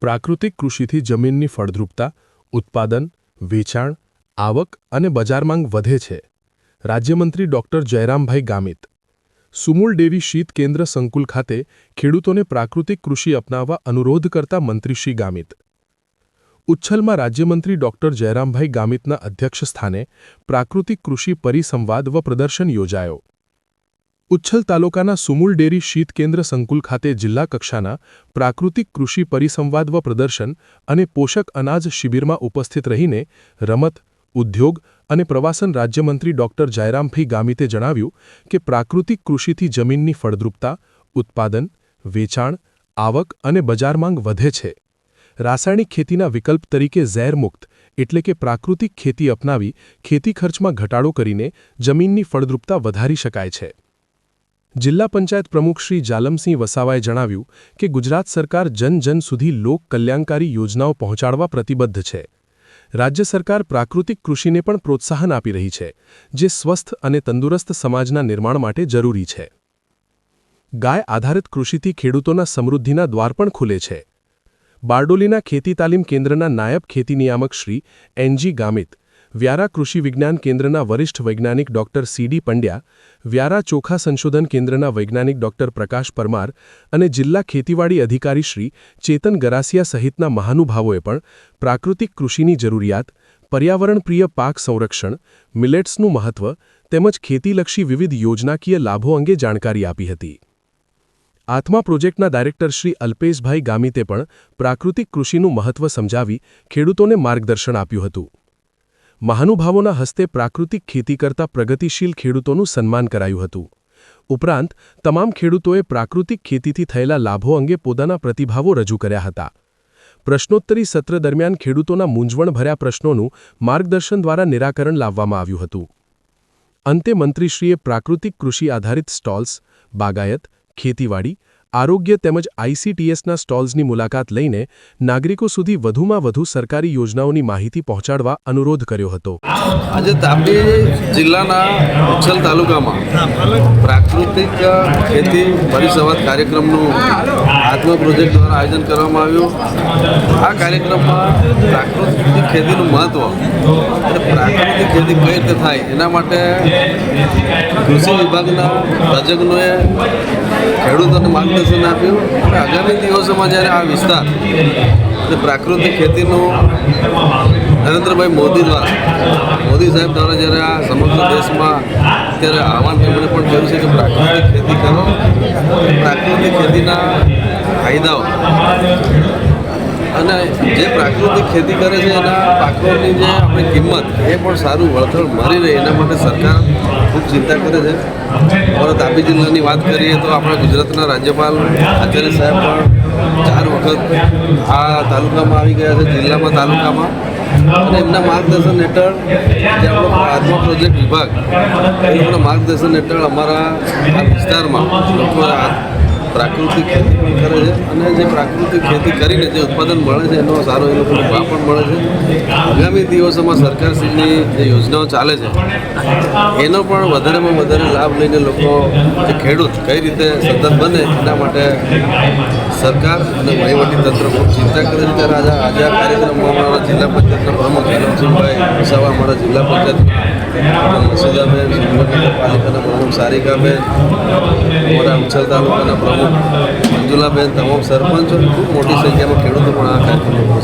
પ્રાકૃતિક કૃષિથી જમીનની ફળદ્રુપતા, ઉત્પાદન, વેચાણ, આવક અને બજાર માંગ વધે છે. રાજ્યમંત્રી ડોક્ટર જયરામભાઈ ગામિત. સુમૂલ ડેરી શીત કેન્દ્ર સંકુલ ખાતે ખેડૂતોને પ્રાકૃતિક કૃષિ અપનાવવા અનુરોધ કરતા મંત્રી શ્રી ગામિત. ઉચ્છલમાં રાજ્યમંત્રી ડોક્ટર જયરામભાઈ ગામિતના અધ્યક્ષસ્થાને પ્રાકૃતિક કૃષિ પરિસંવાદ વ પ્રદર્શન યોજાયો. ઉચ્છલ તાલુકાના સુમુલ ડેરી શીત કેન્દ્ર સંકુલ ખાતે જિલ્લા કક્ષાના પ્રાકૃતિક કૃષિ પરિસંવાદ વ પ્રદર્શન અને પોષક અનાજ શિબિરમાં ઉપસ્થિત રહીને રમત, ઉદ્યોગ અને પ્રવાસન રાજ્યમંત્રી ડોક્ટર જયરામભાઈ ગામિતે જણાવ્યું કે પ્રાકૃતિક કૃષિથી જમીનની ફળદ્રુપતા, ઉત્પાદન, વેચાણ, આવક અને બજાર માંગ વધે છે. રાસાયણિક ખેતીના વિકલ્પ તરીકે ઝેરમુક્ત એટલે કે પ્રાકૃતિક ખેતી અપનાવી ખેતી ખર્ચમાં ઘટાડો કરીને જમીનની ફળદ્રુપતા વધારી શકાય છે. જિલ્લા પંચાયત પ્રમુખ શ્રી જાલમસિંહ વસાવાએ જણાવ્યું કે ગુજરાત સરકાર જન જન સુધી લોક કલ્યાણકારી યોજનાઓ પહોંચાડવા પ્રતિબદ્ધ છે. રાજ્ય સરકાર પ્રાકૃતિક કૃષિને પણ પ્રોત્સાહન આપી રહી છે, જે સ્વસ્થ અને તંદુરસ્ત સમાજના નિર્માણ માટે જરૂરી છે. ગાય આધારિત કૃષિથી ખેડૂતોના સમૃદ્ધિના દ્વાર પણ ખુલે છે. બારડોલીના ખેતી તાલીમ કેન્દ્રના નાયબ ખેતી નિયામક શ્રી એનજી ગામિત વ્યારા કૃષિ વિજ્ઞાન કેન્દ્રના વરિષ્ઠ વૈજ્ઞાનિક ડોક્ટર સીડી પંડ્યા, વ્યારા ચોખા સંશોધન કેન્દ્રના વૈજ્ઞાનિક ડોક્ટર પ્રકાશ પરમાર અને જિલ્લા ખેતીવાડી અધિકારી શ્રી ચેતન ગરાસિયા સહિતના મહાનુભાવોએ પણ પ્રાકૃતિક કૃષિની જરૂરિયાત, પર્યાવરણપ્રિય પાક સંરક્ષણ, મિલેટ્સનું મહત્વ તેમજ ખેતીલક્ષી વિવિધ યોજનાકીય લાભો અંગે જાણકારી આપી હતી. આત્મા પ્રોજેક્ટના ડાયરેક્ટર શ્રી અલ્પેશભાઈ ગામિતે પણ પ્રાકૃતિક કૃષિનું મહત્વ સમજાવી ખેડૂતોને માર્ગદર્શન આપ્યું હતું. મહાનુભાવોના હસ્તે પ્રાકૃતિક ખેતી કરતા પ્રગતિશીલ ખેડૂતોનું સન્માન કરાયું હતું. ઉપરાંત, તમામ ખેડૂતોએ પ્રાકૃતિક ખેતીથી થયેલા લાભો અંગે પોતાના પ્રતિભાવો રજૂ કર્યા હતા. પ્રશ્નોત્તરી સત્ર દરમિયાન ખેડૂતોના મૂંઝવણભર્યા પ્રશ્નોનું માર્ગદર્શન દ્વારા નિરાકરણ લાવવામાં આવ્યું હતું. અંતે મંત્રીશ્રીએ પ્રાકૃતિક કૃષિ આધારિત સ્ટોલ્સ, બાગાયત, ખેતીવાડી આરોગ્ય તેમજ આઈસીટીએસના સ્ટોલ્સની મુલાકાત લઈને નાગરિકો સુધી વધુમાં વધુ સરકારી યોજનાઓની માહિતી પહોંચાડવા અનુરોધ કર્યો હતો. આજે તાપી જિલ્લાના ઉચ્છલ તાલુકામાં પ્રાકૃતિક ખેતી પરિસંવાદ કાર્યક્રમનું આત્મ પ્રોજેક્ટ દ્વારા આયોજન કરવામાં આવ્યું. આ કાર્યક્રમમાં પ્રાકૃતિક ખેતીનું મહત્ત્વ અને પ્રાકૃતિક ખેતી કઈ રીતે થાય એના માટે કૃષિ વિભાગના તજજ્ઞોએ ખેડૂતોને માર્ગદર્શન આપ્યું અને આગામી દિવસોમાં જ્યારે આ વિસ્તાર પ્રાકૃતિક ખેતીનું નરેન્દ્રભાઈ મોદી દ્વારા, મોદી સાહેબ દ્વારા જ્યારે આ સમગ્ર દેશમાં અત્યારે આહવાન તેમણે પણ કર્યું છે કે પ્રાકૃતિક ખેતી કરો, પ્રાકૃતિક ખેતીના ફાયદાઓ અને જે પ્રાકૃતિક ખેતી કરે છે, એના પાકોની જે આપણે કિંમત, એ પણ સારું વળતર મળી રહે, એના માટે સરકાર ખૂબ ચિંતા કરે છે. હવે તાપી જિલ્લાની વાત કરીએ તો આપણા ગુજરાતના રાજ્યપાલ આચાર્ય સાહેબ પણ ચાર વખત આ તાલુકામાં આવી ગયા છે, જિલ્લામાં તાલુકામાં. અને એમના માર્ગદર્શન હેઠળ જે આપણો આત્મા પ્રોજેક્ટ વિભાગ, એ માર્ગદર્શન હેઠળ અમારા વિસ્તારમાં લોકો પ્રાકૃતિક ખેતી પણ કરે છે અને જે પ્રાકૃતિક ખેતી કરીને જે ઉત્પાદન મળે છે એનો સારો એ લોકોનો ભાવ પણ મળે છે. આગામી દિવસોમાં સરકારશ્રીની જે યોજનાઓ ચાલે છે, એનો પણ વધારેમાં વધારે લાભ લઈને લોકો જે ખેડૂત કઈ રીતે સતત બને એના માટે સરકાર અને તંત્ર ખૂબ ચિંતા કરે છે. ત્યારે આજે આજે આ કાર્યક્રમમાં અમારા જિલ્લા પંચાયતના પ્રમુખ વિરમસિંહભાઈ વસાવા, અમારા જિલ્લા પંચાયત મસુદાબેન પાલિકાના પ્રમુખ સારિકાબેન, અમારા ઉચ્છલ તાલુકાના પ્રમુખ મંજુલાબેન, તમામ સરપંચો, ખૂબ મોટી સંખ્યામાં ખેડૂતો પણ આ કાર્યક્રમમાં